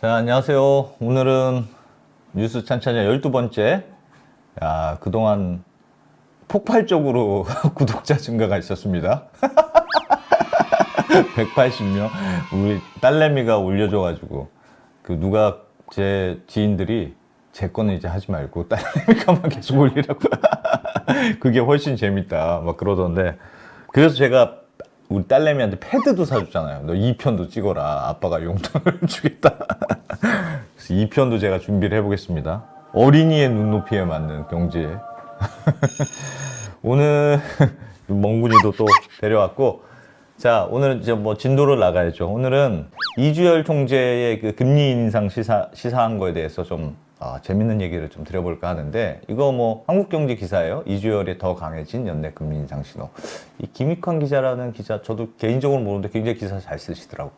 자, 안녕하세요. 오늘은 뉴스 찬찬이 12번째. 야, 그동안 폭발적으로 구독자 증가가 있었습니다. 180명. 우리 딸내미가 올려줘가지고. 그 누가 제 지인들이 제 거는 이제 하지 말고 딸내미가만 계속 올리라고. 그게 훨씬 재밌다. 막 그러던데. 그래서 제가 우리 딸내미한테 패드도 사줬잖아요. 너 2편도 찍어라. 아빠가 용돈을 주겠다. 그래서 2편도 제가 준비를 해보겠습니다. 어린이의 눈높이에 맞는 경제. 오늘 멍군이도 또 데려왔고, 자, 오늘은 이제 뭐 진도를 나가야죠. 오늘은 이주열 총재의 그 금리 인상 시사, 시사한 거에 대해서 좀 아, 재밌는 얘기를 좀 드려볼까 하는데, 이거 뭐 한국경제 기사예요. 이주열이 더 강해진 연내 금리 인상 신호. 이 김익환 기자라는 기자, 저도 개인적으로 모르는데 굉장히 기사 잘 쓰시더라고.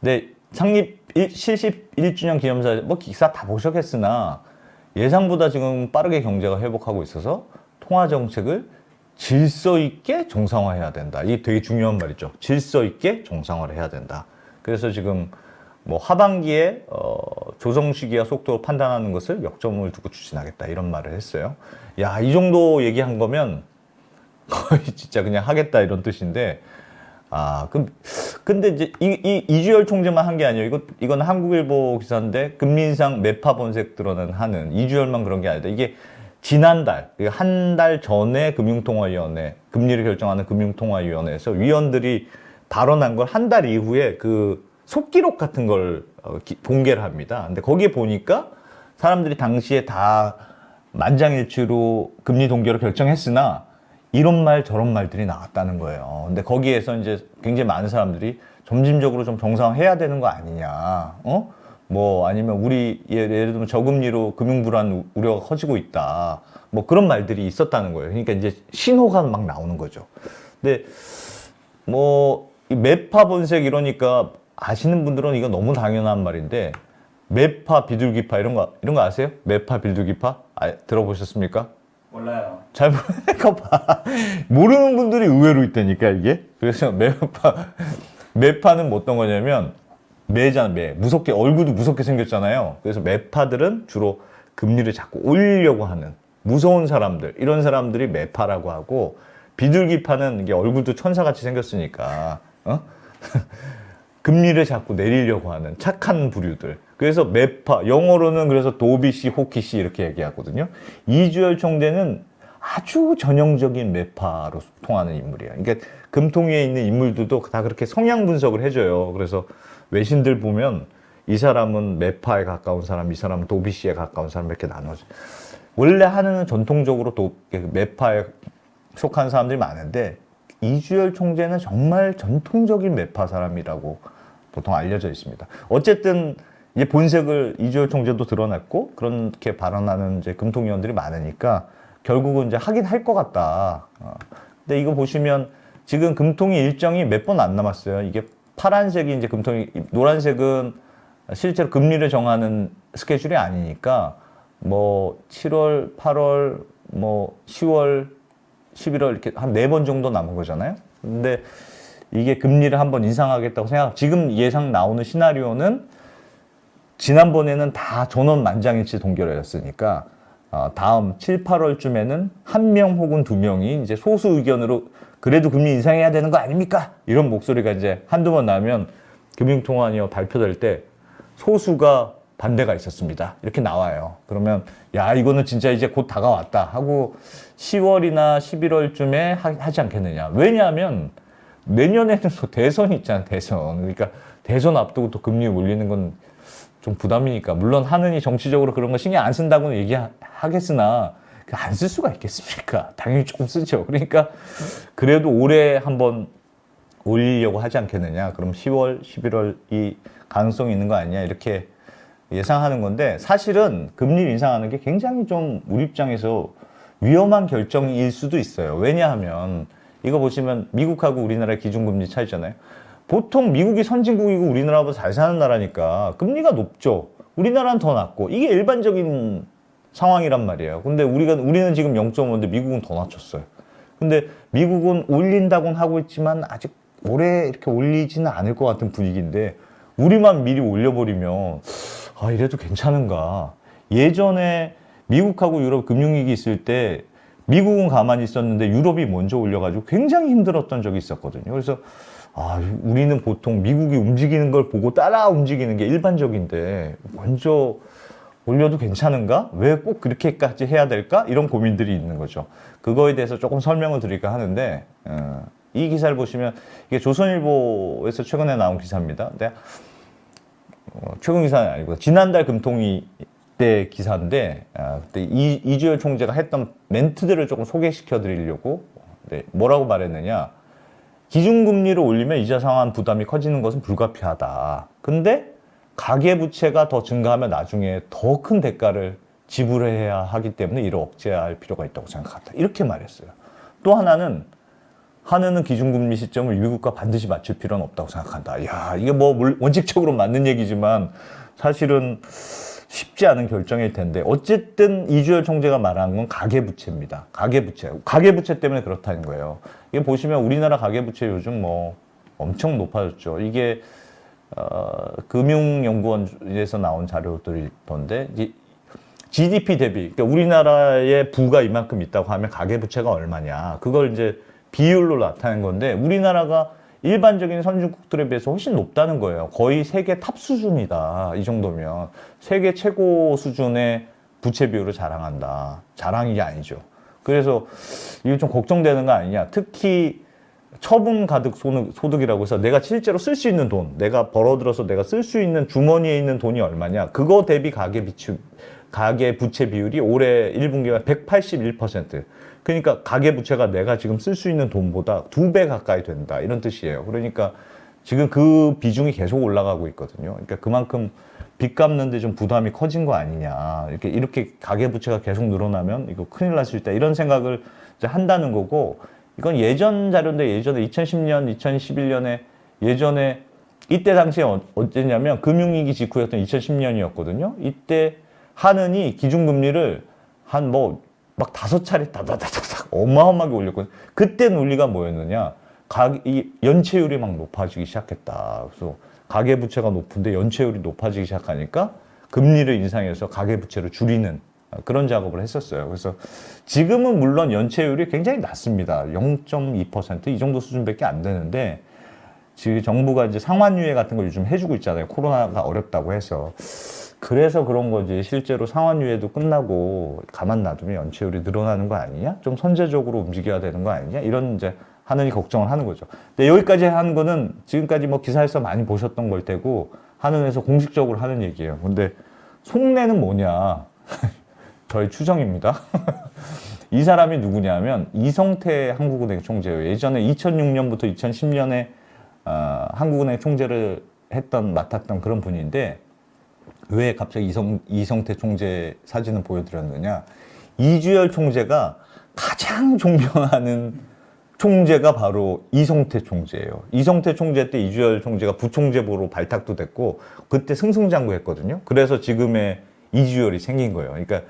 근데 창립 1, 71주년 기념사 뭐 기사 다 보셨겠으나 예상보다 지금 빠르게 경제가 회복하고 있어서 통화 정책을 질서 있게 정상화해야 된다. 이게 되게 중요한 말이죠. 질서 있게 정상화를 해야 된다. 그래서 지금 뭐 하반기에 어, 조정 시기와 속도로 판단하는 것을 역점을 두고 추진하겠다 이런 말을 했어요. 야, 이 정도 얘기한 거면 거의 진짜 그냥 하겠다 이런 뜻인데 아, 그럼 근데 이제 이, 이 이주열 총재만 한 게 아니에요. 이거 이건 한국일보 기사인데 금리 인상 매파 본색 드러낸 하는 이주열만 그런 게 아니다. 이게 지난달 한 달 전에 금융통화위원회 금리를 결정하는 금융통화위원회에서 위원들이 발언한 걸 한 달 이후에 그 속기록 같은 걸 어, 기- 공개를 합니다. 근데 거기에 보니까 사람들이 당시에 다 만장일치로 금리 동결을 결정했으나 이런 말 저런 말들이 나왔다는 거예요. 근데 거기에서 이제 굉장히 많은 사람들이 점진적으로 좀 정상화해야 되는 거 아니냐. 어? 뭐 아니면 우리 예를 예를 들면 저금리로 금융 불안 우려가 커지고 있다. 뭐 그런 말들이 있었다는 거예요. 그러니까 이제 신호가 막 나오는 거죠. 근데 뭐이 매파 본색 이러니까 아시는 분들은 이거 너무 당연한 말인데 매파 비둘기파 이런 거 이런 거 아세요? 매파 비둘기파 아, 들어보셨습니까? 몰라요. 잘 모르니까 봐. 모르는 분들이 의외로 있다니까, 이게. 그래서 매파, 매파는 뭐 어떤 거냐면, 매잖아, 매. 무섭게, 얼굴도 무섭게 생겼잖아요. 그래서 매파들은 주로 금리를 자꾸 올리려고 하는 무서운 사람들, 이런 사람들이 매파라고 하고, 비둘기파는 이게 얼굴도 천사같이 생겼으니까, 어? 금리를 자꾸 내리려고 하는 착한 부류들. 그래서 매파, 영어로는 그래서 도비씨, 호키씨 이렇게 얘기하거든요. 이주열 총재는 아주 전형적인 매파로 통하는 인물이에요. 그러니까 금통위에 있는 인물들도 다 그렇게 성향 분석을 해줘요. 그래서 외신들 보면 이 사람은 매파에 가까운 사람, 이 사람은 도비씨에 가까운 사람 이렇게 나눠져. 원래 하는 전통적으로 도, 매파에 속한 사람들이 많은데 이주열 총재는 정말 전통적인 매파 사람이라고 보통 알려져 있습니다. 어쨌든 이제 본색을 이주열 총재도 드러냈고 그렇게 발언하는 이제 금통위원들이 많으니까 결국은 이제 하긴 할 것 같다. 어. 근데 이거 보시면 지금 금통위 일정이 몇 번 안 남았어요. 이게 파란색이 이제 금통위, 노란색은 실제로 금리를 정하는 스케줄이 아니니까 뭐 7월, 8월, 뭐 10월, 11월 이렇게 한 네 번 정도 남은 거잖아요. 근데 이게 금리를 한번 인상하겠다고 생각, 지금 예상 나오는 시나리오는 지난번에는 다 전원 만장일치 동결이었으니까 어, 다음 7, 8월쯤에는 한 명 혹은 두 명이 이제 소수 의견으로 그래도 금리 인상해야 되는 거 아닙니까? 이런 목소리가 이제 한두 번 나면 금융통화위원 발표될 때 소수가 반대가 있었습니다. 이렇게 나와요. 그러면 야 이거는 진짜 이제 곧 다가왔다 하고 10월이나 11월쯤에 하, 지 않겠느냐. 왜냐하면 내년에는 또 대선이 있잖아 대선. 그러니까 대선 앞두고 또 금리 올리는 건 좀 부담이니까 물론 하느니 정치적으로 그런 거 신경 안 쓴다고는 얘기하겠으나 안 쓸 수가 있겠습니까? 당연히 조금 쓰죠. 그러니까 그래도 올해 한번 올리려고 하지 않겠느냐. 그럼 10월, 11월 이 가능성이 있는 거 아니냐 이렇게 예상하는 건데 사실은 금리 인상하는 게 굉장히 좀 우리 입장에서 위험한 결정일 수도 있어요. 왜냐하면 이거 보시면 미국하고 우리나라의 기준금리 차이잖아요. 보통 미국이 선진국이고 우리나라보다 잘 사는 나라니까 금리가 높죠. 우리나라는 더 낮고 이게 일반적인 상황이란 말이에요. 근데 우리가 우리는 지금 0.5인데 미국은 더 낮췄어요. 근데 미국은 올린다고는 하고 있지만 아직 올해 이렇게 올리지는 않을 것 같은 분위기인데 우리만 미리 올려버리면 아 이래도 괜찮은가? 예전에 미국하고 유럽 금융위기 있을 때 미국은 가만히 있었는데 유럽이 먼저 올려가지고 굉장히 힘들었던 적이 있었거든요. 그래서 아 우리는 보통 미국이 움직이는 걸 보고 따라 움직이는 게 일반적인데 먼저 올려도 괜찮은가? 왜 꼭 그렇게까지 해야 될까? 이런 고민들이 있는 거죠. 그거에 대해서 조금 설명을 드릴까 하는데 어, 이 기사를 보시면 이게 조선일보에서 최근에 나온 기사입니다. 근데 어, 최근 기사는 아니고 지난달 금통위 때 기사인데 아, 그때 이, 이주열 총재가 했던 멘트들을 조금 소개시켜 드리려고 네, 뭐라고 말했느냐 기준금리를 올리면 이자 상환 부담이 커지는 것은 불가피하다. 근데 가계부채가 더 증가하면 나중에 더 큰 대가를 지불해야 하기 때문에 이를 억제할 필요가 있다고 생각한다. 이렇게 말했어요. 또 하나는 하느는 기준금리 시점을 미국과 반드시 맞출 필요는 없다고 생각한다. 야, 이게 뭐 물- 원칙적으로 맞는 얘기지만 사실은 쉽지 않은 결정일 텐데 어쨌든 이주열 총재가 말한 건 가계부채입니다. 가계부채. 가계부채 때문에 그렇다는 거예요. 이게 보시면 우리나라 가계부채 요즘 뭐 엄청 높아졌죠. 이게 어, 금융연구원에서 나온 자료들이 있던데 이 GDP 대비 그러니까 우리나라의 부가 이만큼 있다고 하면 가계부채가 얼마냐 그걸 이제 비율로 나타낸 건데 우리나라가 일반적인 선진국들에 비해서 훨씬 높다는 거예요. 거의 세계 탑 수준이다. 이 정도면 세계 최고 수준의 부채 비율을 자랑한다. 자랑이 게 아니죠. 그래서 이거 좀 걱정되는 거 아니냐. 특히 처분 가득 소득- 소득이라고 해서 내가 실제로 쓸 수 있는 돈, 내가 벌어들어서 내가 쓸 수 있는 주머니에 있는 돈이 얼마냐. 그거 대비 가계 비축, 가계 부채 비율이 올해 1분기가 181%. 그러니까 가계 부채가 내가 지금 쓸 수 있는 돈보다 두 배 가까이 된다. 이런 뜻이에요. 그러니까 지금 그 비중이 계속 올라가고 있거든요. 그러니까 그만큼 빚 갚는데 좀 부담이 커진 거 아니냐. 이렇게 이렇게 가계 부채가 계속 늘어나면 이거 큰일 날 수 있다. 이런 생각을 이제 한다는 거고 이건 예전 자료인데 예전에 2010년, 2011년에 예전에 이때 당시에 어- 어땠냐면 금융위기 직후였던 2010년이었거든요. 이때 하느니 기준금리를 한 뭐 막 다섯 차례 다다다다닥 어마어마하게 올렸거든요. 그때 논리가 뭐였느냐? 가, 이 연체율이 막 높아지기 시작했다. 그래서 가계 부채가 높은데 연체율이 높아지기 시작하니까 금리를 인상해서 가계 부채를 줄이는 그런 작업을 했었어요. 그래서 지금은 물론 연체율이 굉장히 낮습니다. 0.2%이 정도 수준밖에 안 되는데 지금 정부가 이제 상환유예 같은 걸 요즘 해주고 있잖아요. 코로나가 어렵다고 해서. 그래서 그런 거지. 실제로 상환유예도 끝나고 가만 놔두면 연체율이 늘어나는 거 아니냐? 좀 선제적으로 움직여야 되는 거 아니냐? 이런 이제 하느니 걱정을 하는 거죠. 근데 여기까지 한 거는 지금까지 뭐 기사에서 많이 보셨던 걸 테고 하는에서 공식적으로 하는 얘기예요. 근데 속내는 뭐냐? 저희 추정입니다. 이 사람이 누구냐면 이성태 한국은행 총재예요. 예전에 2006년부터 2010년에 어, 한국은행 총재를 했던 맡았던 그런 분인데 왜 갑자기 이성, 이성태 총재 사진을 보여드렸느냐? 이주열 총재가 가장 존경하는 총재가 바로 이성태 총재예요. 이성태 총재 때 이주열 총재가 부총재보로 발탁도 됐고 그때 승승장구했거든요. 그래서 지금의 이주열이 생긴 거예요. 그러니까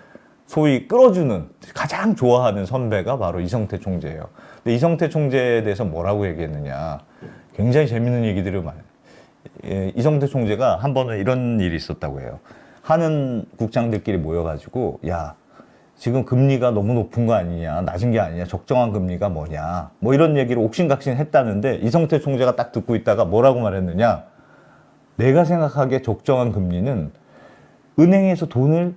소위 끌어주는 가장 좋아하는 선배가 바로 이성태 총재예요. 근데 이성태 총재에 대해서 뭐라고 얘기했느냐? 굉장히 재밌는 얘기들을 많이. 예, 이성태 총재가 한 번은 이런 일이 있었다고 해요. 하는 국장들끼리 모여가지고 야 지금 금리가 너무 높은 거 아니냐, 낮은 게 아니냐, 적정한 금리가 뭐냐, 뭐 이런 얘기를 옥신각신 했다는데 이성태 총재가 딱 듣고 있다가 뭐라고 말했느냐, 내가 생각하기에 적정한 금리는 은행에서 돈을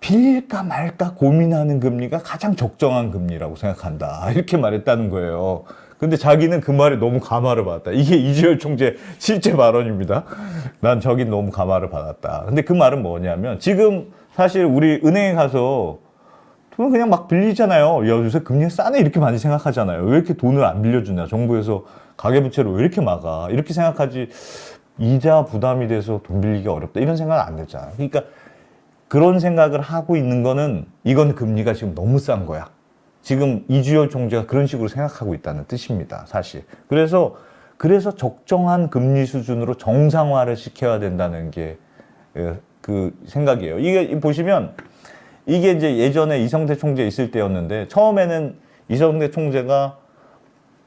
빌릴까 말까 고민하는 금리가 가장 적정한 금리라고 생각한다. 이렇게 말했다는 거예요. 근데 자기는 그 말에 너무 감화를 받았다. 이게 이주열 총재 실제 발언입니다. 난 저긴 너무 감화를 받았다. 근데 그 말은 뭐냐면 지금 사실 우리 은행에 가서 돈을 그냥 막 빌리잖아요. 야, 요새 금리가 싸네 이렇게 많이 생각하잖아요. 왜 이렇게 돈을 안 빌려주냐. 정부에서 가계부채를 왜 이렇게 막아. 이렇게 생각하지. 이자 부담이 돼서 돈 빌리기 어렵다. 이런 생각 안 들잖아요. 그러니까 그런 생각을 하고 있는 거는 이건 금리가 지금 너무 싼 거야. 지금 이주열 총재가 그런 식으로 생각하고 있다는 뜻입니다. 사실. 그래서 그래서 적정한 금리 수준으로 정상화를 시켜야 된다는 게 그 생각이에요. 이게 보시면 이게 이제 예전에 이성태 총재 있을 때였는데 처음에는 이성태 총재가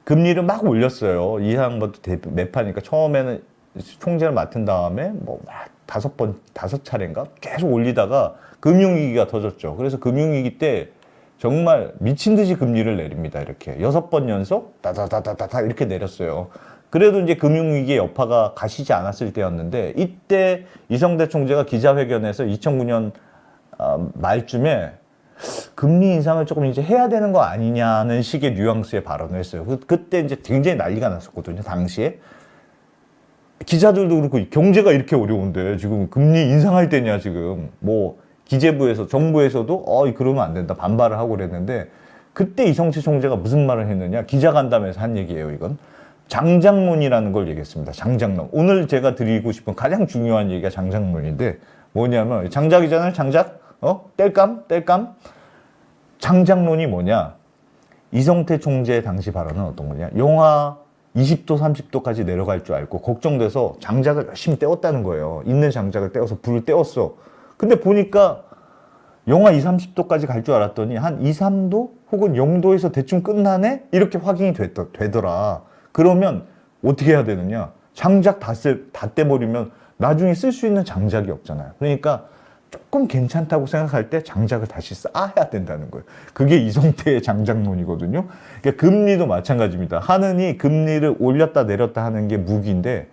금리를 막 올렸어요. 이상부터 매파니까 처음에는 총재를 맡은 다음에 뭐 막 다섯 번 다섯 차례인가 계속 올리다가 금융위기가 터졌죠. 그래서 금융위기 때 정말 미친 듯이 금리를 내립니다. 이렇게 여섯 번 연속 다다다다다다 이렇게 내렸어요. 그래도 이제 금융위기의 여파가 가시지 않았을 때였는데 이때 이성대 총재가 기자회견에서 2009년 아, 말쯤에 금리 인상을 조금 이제 해야 되는 거 아니냐는 식의 뉘앙스의 발언을 했어요. 그, 그때 이제 굉장히 난리가 났었거든요. 당시에. 기자들도 그렇고 경제가 이렇게 어려운데 지금 금리 인상할 때냐 지금 뭐 기재부에서 정부에서도 어 그러면 안 된다. 반발을 하고 그랬는데 그때 이성채 총재가 무슨 말을 했느냐? 기자간담회에서 한 얘기예요 이건. 장장론이라는 걸 얘기했습니다. 장장론. 오늘 제가 드리고 싶은 가장 중요한 얘기가 장장론인데 뭐냐면 장작이잖아요 장작? 어? 뗄감? 뗄감? 장장론이 뭐냐? 이성태 총재 당시 발언은 어떤 거냐? 영하 20도 30도까지 내려갈 줄 알고 걱정돼서 장작을 열심히 떼었다는 거예요. 있는 장작을 떼어서 불을 떼었어 근데 보니까 영하 2, 30도까지 갈 줄 알았더니 한 2, 3도 혹은 0도에서 대충 끝나네? 이렇게 확인이 됐더, 되더라. 그러면 어떻게 해야 되느냐? 장작 다, 쓸, 다 떼버리면 나중에 쓸 수 있는 장작이 없잖아요. 그러니까 조금 괜찮다고 생각할 때 장작을 다시 쌓아야 된다는 거예요. 그게 이성태의 장작론이거든요. 그러니까 금리도 마찬가지입니다. 하느니 금리를 올렸다 내렸다 하는 게 무기인데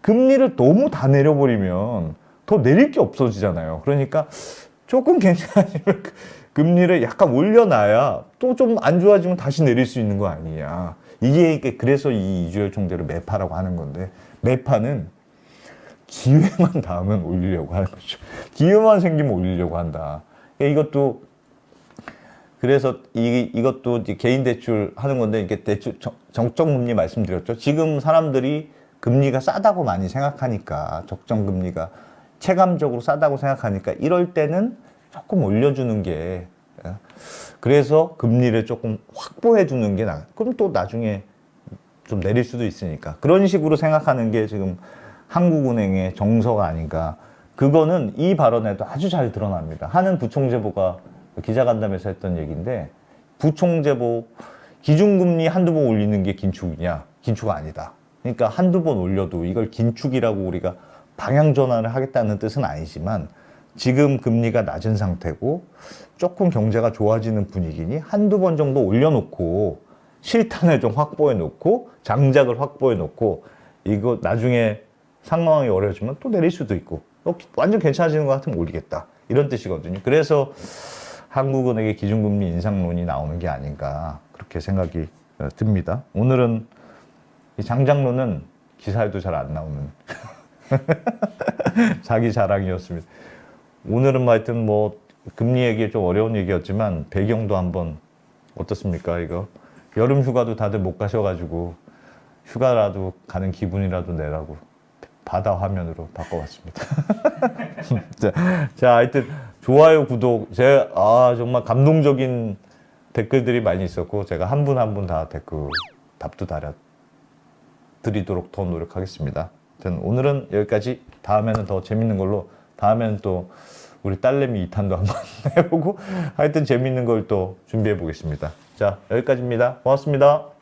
금리를 너무 다 내려버리면 더 내릴 게 없어지잖아요. 그러니까 조금 괜찮아지면 그 금리를 약간 올려놔야 또 좀 안 좋아지면 다시 내릴 수 있는 거 아니냐. 이게 그래서 이 이주열 총재를 매파라고 하는 건데 매파는 기회만 닿으면 올리려고 하는 거죠. 기회만 생기면 올리려고 한다. 그러니까 이것도 그래서 이, 이것도 개인 대출 하는 건데 이게 대출 정- 정적 금리 말씀드렸죠. 지금 사람들이 금리가 싸다고 많이 생각하니까 적정 금리가 체감적으로 싸다고 생각하니까 이럴 때는 조금 올려주는 게 예. 그래서 금리를 조금 확보해 주는 게 나. 그럼 또 나중에 좀 내릴 수도 있으니까 그런 식으로 생각하는 게 지금 한국은행의 정서가 아닌가. 그거는 이 발언에도 아주 잘 드러납니다. 하는 부총재보가 기자간담회에서 했던 얘기인데 부총재보 기준금리 한두 번 올리는 게 긴축이냐? 긴축 아니다. 그러니까 한두 번 올려도 이걸 긴축이라고 우리가 방향 전환을 하겠다는 뜻은 아니지만 지금 금리가 낮은 상태고 조금 경제가 좋아지는 분위기니 한두 번 정도 올려놓고 실탄을 좀 확보해 놓고 장작을 확보해 놓고 이거 나중에 상황이 어려워지면 또 내릴 수도 있고 또 완전 괜찮아지는 것 같으면 올리겠다 이런 뜻이거든요. 그래서 한국은행의 기준금리 인상론이 나오는 게 아닌가 그렇게 생각이 어, 듭니다. 오늘은 이 장장론은 기사에도 잘 안 나오는 자기 자랑이었습니다. 오늘은 뭐 하여튼 뭐 금리 얘기 좀 어려운 얘기였지만 배경도 한번 어떻습니까 이거 여름 휴가도 다들 못 가셔가지고 휴가라도 가는 기분이라도 내라고 바다 화면으로 바꿔봤습니다. 자, 자, 하여튼 좋아요, 구독. 제가 아 정말 감동적인 댓글들이 많이 있었고 제가 한 분 한 분 다 댓글 답도 달아 드리도록 더 노력하겠습니다. 오늘은 여기까지. 다음에는 더 재밌는 걸로 다음에는 또 우리 딸내미 2탄도 한번 해보고 하여튼 재밌는 걸 또 준비해 보겠습니다. 자 여기까지입니다. 고맙습니다.